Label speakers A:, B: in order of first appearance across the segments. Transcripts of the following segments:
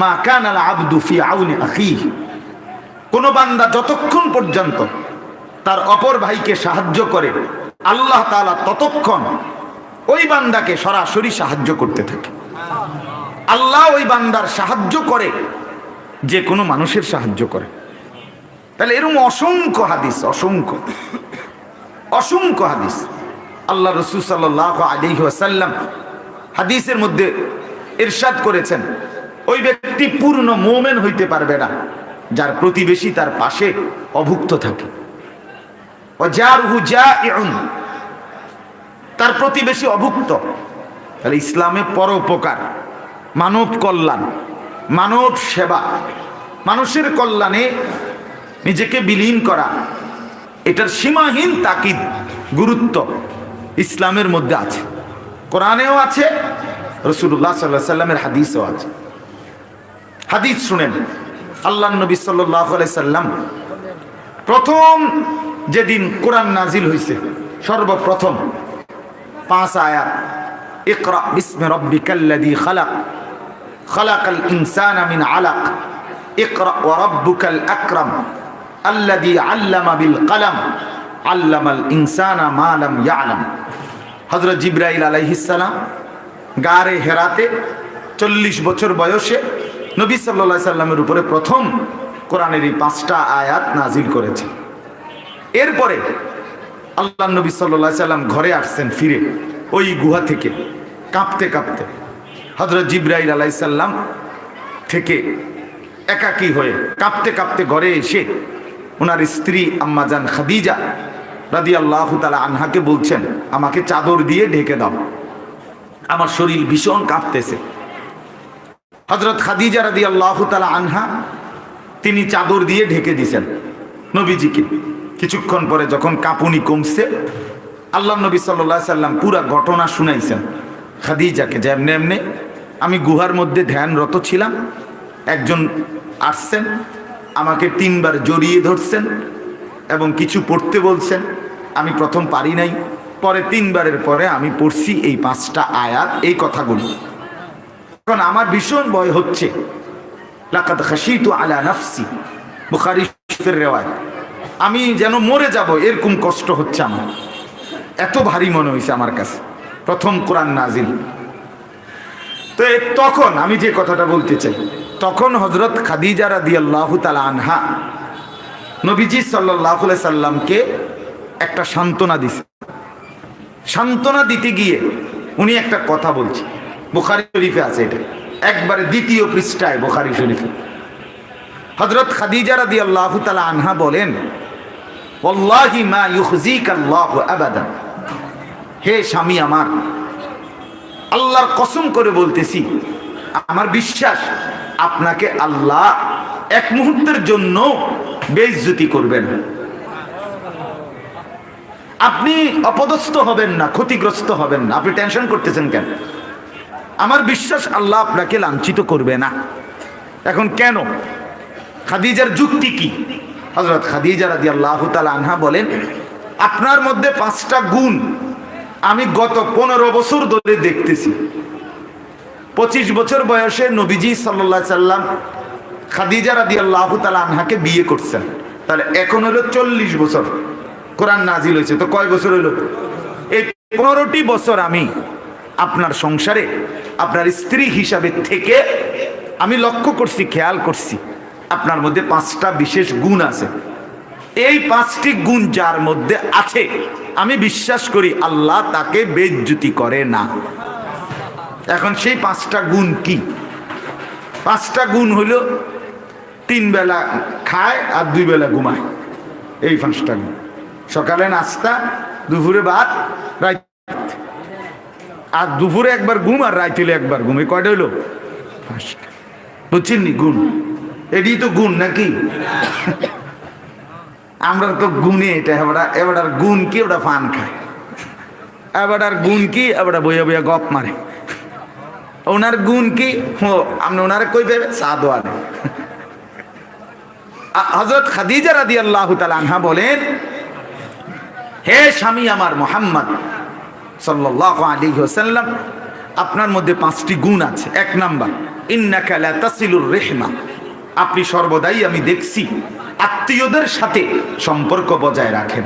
A: মা কান আল আব্দু ফি আউনি আখি। কোন বান্দা যতক্ষণ পর্যন্ত তার অপর ভাইকে সাহায্য করে, আল্লাহ তাআলা ততক্ষণ ওই বান্দাকে সরাসরি সাহায্য করতে থাকে। আল্লাহ ওই বান্দার সাহায্য করে, যে কোনো মানুষের সাহায্য করে। তাহলে এরকম অসংখ্য হাদিস, অসংখ্য অসংখ্য হাদিস। আল্লাহ রসুল সাল্লাহ আলী হাদিসের মধ্যে ইরশাদ করেছেন। ওই ব্যক্তি পূর্ণ মোমেন হইতে পারবে না, যার প্রতিবেশী তার পাশে অভুক্ত থাকে। তার প্রতিবেশী অভুক্ত। তাহলে ইসলামে পরোপকার, মানব কল্যাণ, মানব সেবা, মানুষের কল্যাণে নিজেকে বিলীন করা, এটার সীমাহীন তাকিদ, গুরুত্ব ইসলামের মধ্যে আছে। কোরআনেও আছে রসুল্লাহ সাল্লাহ সাল্লামের হাদিসও আছে। হাদিস শুনেন। আল্লাহ নবী সাল্লাম প্রথম যেদিন কোরআন নাজিল হয়েছে সর্বপ্রথম পাঁচ আয়াত, ইকরা বিস্মে রব্বিকাল্লাযী খালাক, খালাকাল ইনসানা মিন আলাক, ইকরা ওয়া রাব্বুকাল আকরাম, আল্লাযী আল্লামা বিল কলম, আল্লামাল ইনসানা মা লাম ইয়ালাম। হযরত জিবরাইল আলাইহিস সালাম গারে হেরাতে চল্লিশ বছর বয়সে নবী সাল্লাল্লাহু সাল্লামের উপরে প্রথম কোরআনের এই পাঁচটা আয়াত নাজিল করেছে এরপরে আল্লাহ নবী সাল্লাহ সাল্লাম ঘরে আসছেন ফিরে, ওই গুহা থেকে, কাঁপতে কাঁপতে। হজরত জিব্রাইল আলাইসাল্লাম থেকে একাকী হয়ে কাঁপতে কাঁপতে ঘরে এসে ওনার স্ত্রী আম্মাজান খাদিজা রাদি আল্লাহ তালা আনহাকে বলছেন, আমাকে চাদর দিয়ে ঢেকে দাও। আমার শরীর ভীষণ কাঁপতেছে। হজরত খাদিজা রাদি আল্লাহ তালা আনহা তিনি চাদর দিয়ে ঢেকে দিছেন নবীজিকে। কিছুক্ষণ পরে যখন কাঁপুনি কমছে, আল্লাহ নবী সাল্লা সাল্লাম পুরা ঘটনা শুনাইছেন খাদিজাকে যে এমনি এমনি আমি গুহার মধ্যে ধ্যানরত ছিলাম, একজন আসছেন, আমাকে তিনবার জড়িয়ে ধরছেন এবং কিছু পড়তে বলছেন, আমি প্রথম পারি নাই, পরে তিনবারের পরে আমি পড়ছি এই পাঁচটা আয়াত, এই কথাগুলো। এখন আমার ভীষণ ভয় হচ্ছে। আমি যেন মরে যাব, এরকম কষ্ট হচ্ছে আমার। এত ভারী মনে হয়েছে আমার কাছে। প্রথম কোরআন নাজিল। তো তখন, আমি যে কথাটা বলতে চাই, তখন হজরত খাদিজা রাদি আল্লাহ আনহা নবীজি সাল্লাহ সাল্লামকে একটা সান্ত্বনা দিছে। সান্ত্বনা দিতে গিয়ে উনি একটা কথা বলছে বুখারি শরীফে আছে এটা। একবারে দ্বিতীয় পৃষ্ঠায় বুখারি শরীফে। হজরত খাদিজা রাদি আল্লাহ তালা আনহা বলেন মা হে স্বামী আমার, আল্লাহর কসম করে বলতেছি, আমার বিশ্বাস আপনাকে আল্লাহ এক মুহূর্তের জন্য বেইজ্জতি করবেন। আপনি অপদস্থ হবেন না, ক্ষতিগ্রস্ত হবেন না। আপনি টেনশন করতেছেন কেন? আমার বিশ্বাস আল্লাহ আপনাকে লাঞ্ছিত করবে না। এখন কেন? খাদিজার যুক্তি কি? হজরত খাদিজা রাদি আল্লাহ আনহা বলেন, আপনার মধ্যে পাঁচটা গুণ আমি গত পনেরো বছর ধরে দেখতেছি। পঁচিশ বছর বয়সে নবীজি সাল্লা সাল্লাম খাদিজা রাদি আল্লাহ আনহাকে বিয়ে করছেন। তাহলে এখন হলো চল্লিশ বছর। কোরআন নাজিল হয়েছে, তো কয় বছর হলো? এই পনেরোটি বছর আমি আপনার সংসারে আপনার স্ত্রী হিসাবে থেকে আমি লক্ষ্য করছি, খেয়াল করছি, আপনার মধ্যে পাঁচটা বিশেষ গুণ আছে। এই পাঁচটি গুণ যার মধ্যে আছে, আমি বিশ্বাস করি আল্লাহ তাকে বেজ্জুতি করে না। এখন সেই পাঁচটা গুণ কি? পাঁচটা গুণ হইল তিন বেলা খায় আর দুই বেলা ঘুমায়। এই পাঁচটা গুণ। সকালে নাস্তা, দুপুরে ভাত, রাত আর দুপুরে একবার ঘুম আর রাইতেলে একবার ঘুম। এই কয়টা হইল? পাঁচটা। বুঝছেন গুণ। এটি তো গুণ নাকি? আমরা তো গুণে এটা এবার এবার গুণ কি ওটা ফান খায়। এবার আর গুণ কি এবার বইয়া বইয়া গপ মারে। ওনার গুণ কি? ও, আপনি ওনারে কই পেবে সাদো আনে হজরত খাদিজা রাদি আল্লাহ আনহা বলেন, হে স্বামী আমার মোহাম্মদ হোসাল্লাম আপনার মধ্যে পাঁচটি গুণ আছে। এক নাম্বার, ইন্নাকা লা তাসিলুর রেহমা। আপনি সর্বদাই আমি দেখছি, আত্মীয়দের সাথে সম্পর্ক বজায় রাখেন।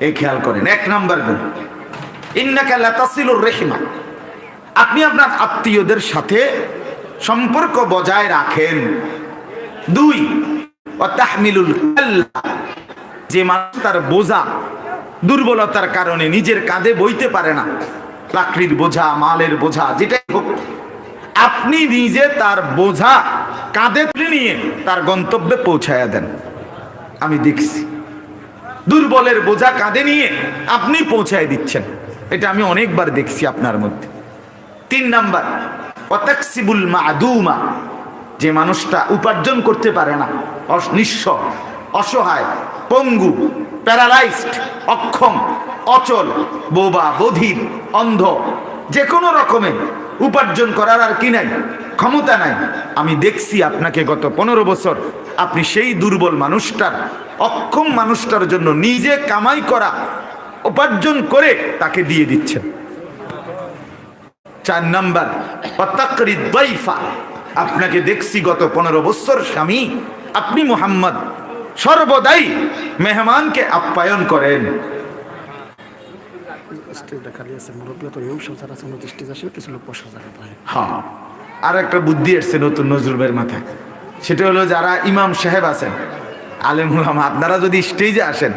A: এই খেয়াল করেন, এক নাম্বার গুণ, ইন্নাকা লা তাসিলুর রেহমা। আপনি আপনার আত্মীয়দের সাথে সম্পর্ক বজায় রাখেন। দুই অতাহমিলুল কাল্লা। যে মানুষ তার বোঝা দুর্বলতার কারণে নিজের কাঁধে বইতে পারে না। চাকরির বোঝা, মালের বোঝা, যেটাই হোক। আপনি নিজে তার বোঝা কাঁধে তুলে নিয়ে তার গন্তব্যে পৌঁছায়া দেন। আমি দেখছি। দুর্বলের বোঝা কাঁধে নিয়ে আপনি পৌঁছায় দিচ্ছেন। এটা আমি অনেকবার দেখছি আপনার মধ্যে। তিন নাম্বার অতাকসিবুল মাদুমা। যে মানুষটা উপার্জন করতে পারে না নিঃস্ব অসহায়, পঙ্গু প্যারালাইজড, অক্ষম, অচল, বোবা, বধির, অন্ধ যে কোনো রকমে উপার্জন করার আর কি নাই, ক্ষমতা নাই। আমি দেখছি আপনাকে গত পনেরো বছর আপনি সেই দুর্বল মানুষটার, অক্ষম মানুষটার জন্য নিজে কামাই করা, উপার্জন করে তাকে দিয়ে দিচ্ছেন। চার নাম্বার আপনাকে দেখছি গত পনেরো বছর, স্বামী। আপনি মোহাম্মদ। সর্বদাই মেহমানকে আপ্যায়ন করেন। হ্যাঁ আর একটা বুদ্ধি এসছে নতুন নজরুলের মাথায়। সেটা হলো যারা ইমাম সাহেব আছেন আলেম উলামা আপনারা যদি স্টেজে আসেন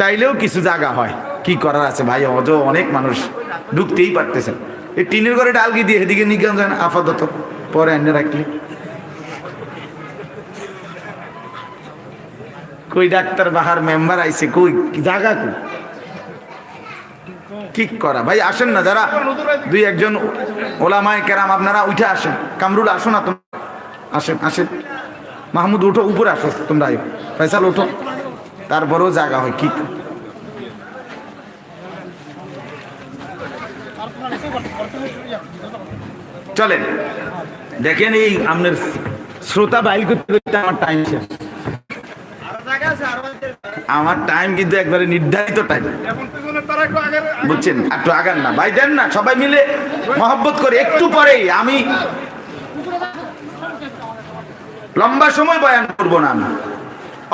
A: তাইলেও কিছু জায়গা হয়। কি করার আছে ভাই? অজ অনেক মানুষ ঢুকতেই পারতেছেন। এই টিনের ঘরে ডালগি দিয়ে এদিকে নিকাম যায় না আপাতত পরে এনে রাখলে। কই ডাক্তার বাহার মেম্বার আইছে, কই, কি জায়গা কই? কি করা? ভাই, আসেন না, যারা দুই একজন ওলামায় কেরাম, আপনারা উঠে আসেন। কামরুল, আসো না তোমরা। আসেন আসেন। মাহমুদ, উঠো, উপরে আসো তোমরা আয়ো। ফয়সাল, উঠো। তারপরেও জায়গা হয়, কি চলেন। দেখেন এই আপনার শ্রোতা বাইল করতে করতে আমার টাইম শেষ। আমার টাইম কিন্তু একবারে নির্ধারিত টাইম বুঝছেন? একটু আগান না। ভাই, দেন না, সবাই মিলে মহব্বত করে। একটু পরেই আমি লম্বা সময় বয়ান করব না আমি।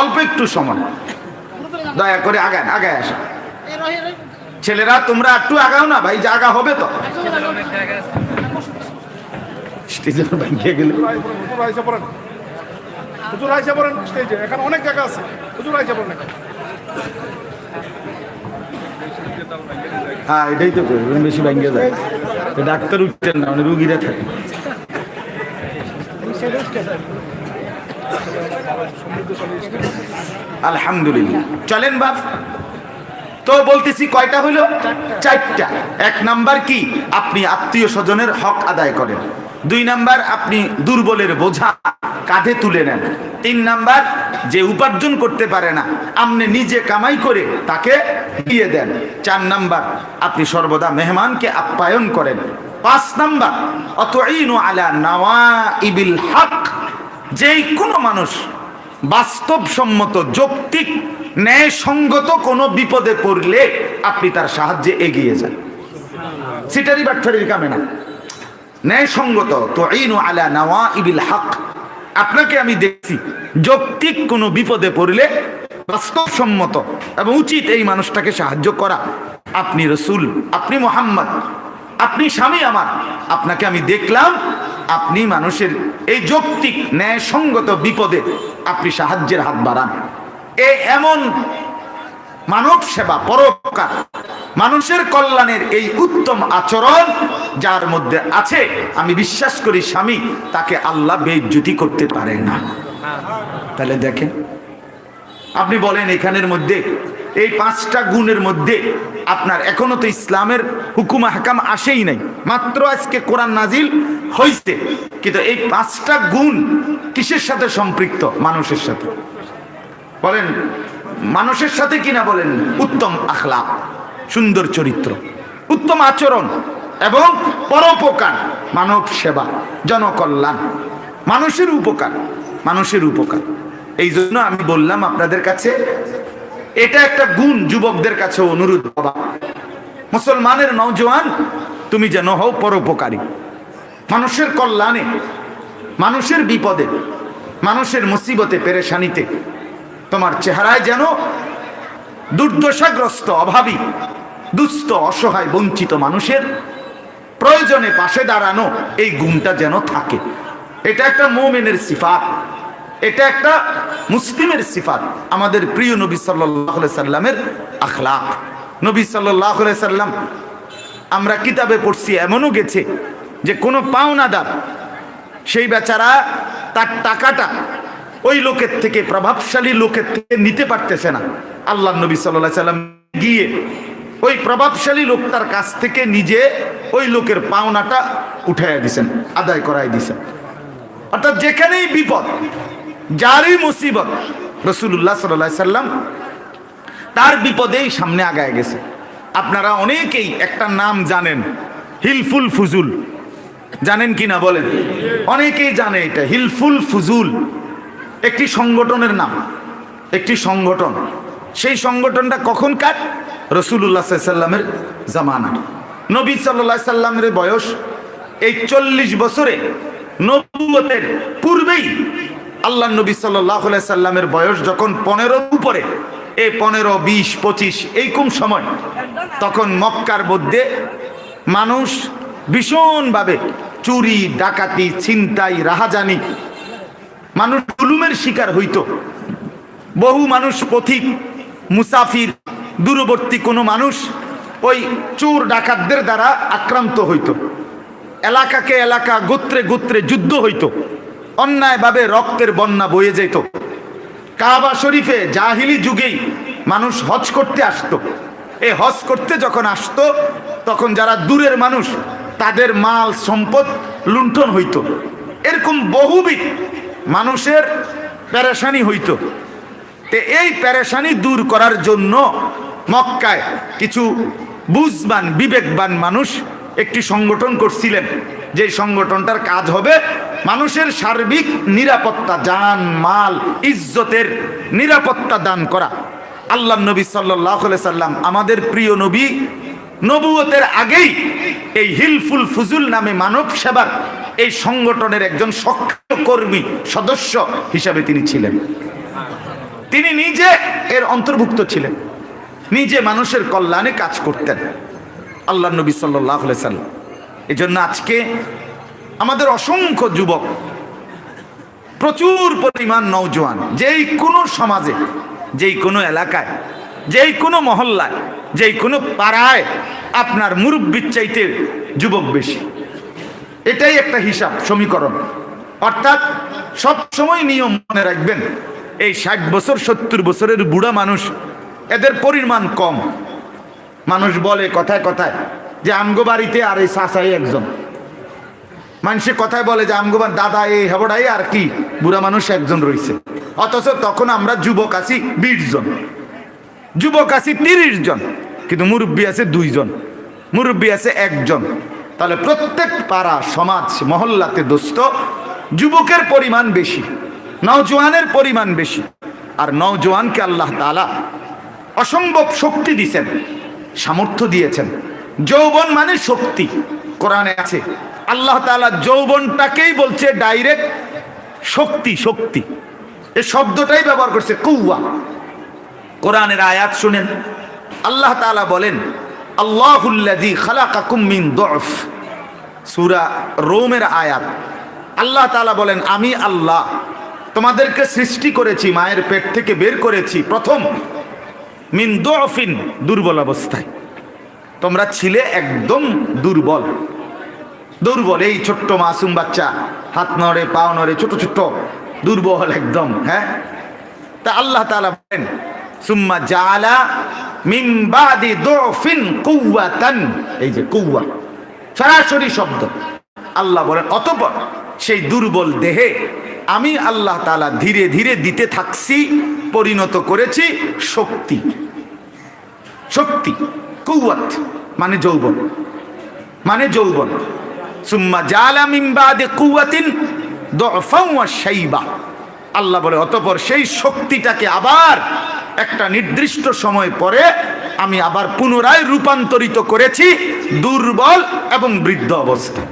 A: অল্প একটু সময়। দয়া করে আগান, আগায় আসা। ছেলেরা, তোমরা একটু আগাও না, ভাই জায়গা হবে তো। স্টেজের গেলে।
B: হুজুর আইসা পড়েন স্টেজে এখানে অনেক জায়গা আছে। হুজুর আইসা পড়েন
A: হ্যাঁ এটাই তো বেশি ব্যাংকে যায়। ডাক্তার উঠতেন না মানে রুগীরা থাকে। আলহামদুলিল্লাহ। চলেন বাপ। তো বলতেছি কয়টা হইল? চারটা। এক নাম্বার কি? আপনি আত্মীয় স্বজনের হক আদায় করেন। দুই নাম্বার, আপনি দুর্বলের বোঝা। কাঁধে তুলে নেন। তিন নাম্বার, যে উপার্জন করতে পারে না আপনি নিজে কামাই করে তাকে দিয়ে দেন। চার নাম্বার, আপনি সর্বদা মেহমানকে আপ্যায়ন করেন। পাঁচ নাম্বার অত আলা নাওয়া ইবিল হক, যেই কোনো মানুষ বাস্তবসম্মত, যৌক্তিক, ন্যায়সঙ্গত কোনো বিপদে পড়লে আপনি তার সাহায্যে এগিয়ে যান। সিটারি বাটফারির কামে না। ন্যায়সঙ্গত তো আলা নাওয়া ইবিল হক আপনাকে আমি দেখছি। যৌক্তিক কোনো বিপদে পড়লে বাস্তবসম্মত এবং উচিত এই মানুষটাকে সাহায্য করা। আপনি রসুল, আপনি মোহাম্মদ, আপনি স্বামী আমার। আপনাকে আমি দেখলাম, আপনি মানুষের এই যৌক্তিক, ন্যায়সঙ্গত বিপদে আপনি সাহায্যের হাত বাড়ান। এ এমন মানব সেবা পরোপকার। মানুষের কল্যাণের এই উত্তম আচরণ যার মধ্যে আছে, আমি বিশ্বাস করি স্বামী তাকে আল্লাহ বেজ্জুতি করতে পারে না। তাহলে দেখেন, আপনি বলেন এখানের মধ্যে, এই পাঁচটা গুণের মধ্যে আপনার এখনও তো ইসলামের হুকুম হাকাম আসেই নাই। মাত্র আজকে কোরআন নাজিল হইছে, কিন্তু এই পাঁচটা গুণ কিসের সাথে সম্পৃক্ত? মানুষের সাথে। বলেন মানুষের সাথে কিনা বলেন, উত্তম আখলাপ, সুন্দর চরিত্র, উত্তম আচরণ এবং পরোপকার, মানব সেবা, জনকল্যাণ, মানুষের উপকার মানুষের উপকার। এই জন্য আমি বললাম আপনাদের কাছে, এটা একটা গুণ যুবকদের কাছে অনুরোধ, বাবা। মুসলমানের নওজোয়ান, তুমি যেন হও পরোপকারী। মানুষের কল্যাণে, মানুষের বিপদে, মানুষের মুসিবতে, পেরেশানিতে তোমার চেহারায় যেন দুর্দশাগ্রস্ত, অভাবী, দুস্থ, অসহায়, বঞ্চিত মানুষের প্রয়োজনে পাশে দাঁড়ানো এই গুণটা যেন থাকে। এটা একটা মোমেনের সিফাত, এটা একটা মুসলিমের সিফাত, আমাদের প্রিয় নবী সাল্লাহ সাল্লামের আখলাক। নবী সাল্লাহ সাল্লাম, আমরা কিতাবে পড়ছি, এমনও গেছে যে কোনো পাওনাদার, সেই বেচারা তার টাকাটা ওই লোকের থেকে, প্রভাবশালী লোকের থেকে নিতে পারতেছে না। আল্লাহ নবী সাল্লাহ সাল্লাম গিয়ে ওই প্রভাবশালী লোকটার কাছ থেকে নিজে ওই লোকের পাওনাটা উঠাইয়া দিছেন, আদায় করাই দিছেন। অর্থাৎ যেখানেই বিপদ, যারই মুসিবত রসুল্লাহ সাল্লাহ সাল্লাম তার বিপদেই সামনে আগায় গেছে। আপনারা অনেকেই একটা নাম জানেন, হিলফুল ফুজুল। জানেন কি না বলেন? অনেকেই জানে এটা, হিলফুল ফুজুল। একটি সংগঠনের নাম, একটি সংগঠন। সেই সংগঠনটা কখন কার? রসুল্লাহ সাল্লামের জামানার। নবী সাল্লাহ সাল্লামের বয়স এই চল্লিশ বছরে নবুয়তের পূর্বেই আল্লাহ নবী সাল্লাহ সাল্লামের বয়স যখন পনেরো উপরে এই পনেরো, বিশ, পঁচিশ, এইরকম সময়, তখন মক্কার মধ্যে মানুষ ভীষণভাবে চুরি, ডাকাতি, ছিনতাই, রাহাজানি মানুষ জুলুমের শিকার হইত। বহু মানুষ পথিক, মুসাফির, দূরবর্তী কোনো মানুষ ওই চোর ডাকাতদের দ্বারা আক্রান্ত হইত। এলাকাকে এলাকা, গোত্রে গোত্রে যুদ্ধ হইত। অন্যায়ভাবে রক্তের বন্যা বয়ে যেত। কাবা শরীফে জাহিলি যুগেই মানুষ হজ করতে আসতো। এই হজ করতে যখন আসতো, তখন যারা দূরের মানুষ, তাদের মাল সম্পদ লুণ্ঠন হইত। এরকম বহুবিধ মানুষের পেরেশানি হইত। তে এই পেরেশানি দূর করার জন্য মক্কায় কিছু বুঝবান, বিবেকবান মানুষ একটি সংগঠন করছিলেন। যে সংগঠনটার কাজ হবে মানুষের সার্বিক নিরাপত্তা, জান, মাল, ইজ্জতের নিরাপত্তা দান করা। আল্লাহ নবী সাল্লাহ সাল্লাম আমাদের প্রিয় নবী নবুয়তের আগেই এই হিলফুল ফুজুল নামে মানব সেবার এই সংগঠনের একজন সক্রিয় কর্মী, সদস্য হিসাবে তিনি ছিলেন। তিনি নিজে এর অন্তর্ভুক্ত ছিলেন। নিজে মানুষের কল্যাণে কাজ করতেন। আল্লাহ নবী সাল্লাহ সাল্লাম। এই জন্য আজকে আমাদের অসংখ্য যুবক, প্রচুর পরিমাণ নৌজোয়ান যেই কোনো সমাজে, যেই কোনো এলাকায়, যেই কোনো মহল্লায়, যেই কোনো পাড়ায় আপনার মুরব্বির চাইতে যুবক বেশি। এটাই একটা হিসাব, সমীকরণ। অর্থাৎ সব সময় নিয়ম মনে রাখবেন, এই ষাট বছর, সত্তর বছরের বুড়া মানুষ, এদের পরিমাণ কম। মানুষ বলে কথায় কথায় যে, আমগো বাড়িতে আর এই সাসাই একজন। মানুষে কথায় বলে যে আমগোবার দাদা এই হেবড়াই আর কি, বুড়া মানুষ একজন রয়েছে অথচ তখন আমরা যুবক আছি বিশ জন। যুবক আছি তিরিশ জন, কিন্তু মুরব্বী আছে দুইজন। মুরব্বী আছে একজন। তাহলে প্রত্যেক পাড়া, সমাজ, মহল্লাতে দোস্ত যুবকের পরিমাণ বেশি, নওজোয়ানের পরিমাণ বেশি। আর নওজোয়ানকে আল্লাহ তালা অসম্ভব শক্তি দিয়েছেন সামর্থ্য দিয়েছেন। যৌবন মানে শক্তি, কোরআনে আছে। আল্লাহ তাআলা যৌবনটাকেই বলছে ডাইরেক্ট শক্তি শক্তি। এ শব্দটাই ব্যবহার করছে কৌয়া কোরআনের আয়াত শুনেন। আল্লাহ তাআলা বলেন আল্লাহুল্লাযী খালাকাকুম মিন দুফ সূরা রোমের আয়াত। আল্লাহ তাআলা বলেন, আমি আল্লাহ, তোমাদেরকে সৃষ্টি করেছি, মায়ের পেট থেকে বের করেছি, প্রথম মিন দুফিন দুর্বল অবস্থায়। তোমরা ছিলে একদম দুর্বল। দুর্বল, এই ছোট্ট মাসুম বাচ্চা, হাত নড়ে, পাও নড়ে, ছোট ছোট দুর্বল একদম হ্যাঁ? তা আল্লাহ তালা বলেন সুম্মা জালা মিন বাদি দুফিন কুওয়াতান। এই যে কুওয়া, সরাসরি শব্দ। আল্লাহ বলেন, অতঃপর সেই দুর্বল দেহে আমি আল্লাহ তাআলা ধীরে ধীরে দিতে থাকছি, পরিণত করেছি শক্তি। শক্তি কৌয়াত মানে যৌবন মানে যৌবন। সুম্মা জালা মিন বাদি কুওয়াতিন দুফাও শাইবা। আল্লাহ বলে, অতপর সেই শক্তিটাকে আবার একটা নির্দিষ্ট সময় পরে আমি আবার পুনরায় রূপান্তরিত করেছি দুর্বল এবং বৃদ্ধ অবস্থা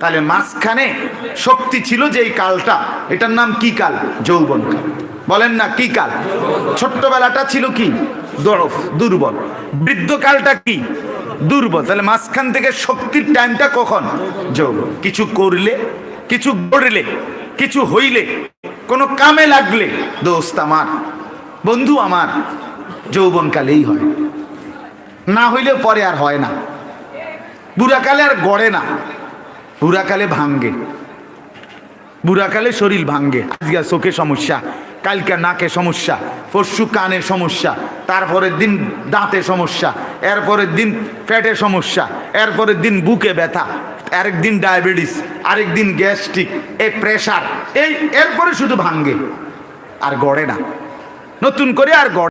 A: তাহলে মাঝখানে শক্তি ছিল যে এই কালটা। এটার নাম কি কাল? যৌবন কাল। বলেন না, কি কাল? ছোট্টবেলাটা ছিল কি? দরফ, দুর্বল। বৃদ্ধকালটা কি? দুর্বল। তাহলে মাঝখান থেকে শক্তির টাইমটা কখন? যৌবন। কিছু করলে, কিছু গড়লে। কিছু হইলে, কোনো কামে লাগলে, দোস্ত আমার, বন্ধু আমার, যৌবনকালেই হয়। না হইলে পরে আর হয় না। বুড়াকালে আর গড়ে না। বুড়াকালে ভাঙ্গে। বুড়াকালে শরীর ভাঙ্গে। আজকে চোখে সমস্যা, কালকে নাকে সমস্যা, পরশু কানে সমস্যা, তারপরের দিন দাঁতে সমস্যা, এরপরের দিন পেটে সমস্যা, এরপরের দিন বুকে ব্যথা। আরেক দিন ডায়াবেটিস, আরেকদিন গ্যাস্ট্রিক এই প্রেশার, এই এরপরে শুধু ভাঙ্গে। আর গড়ে না। নতুন করে আর গড়ে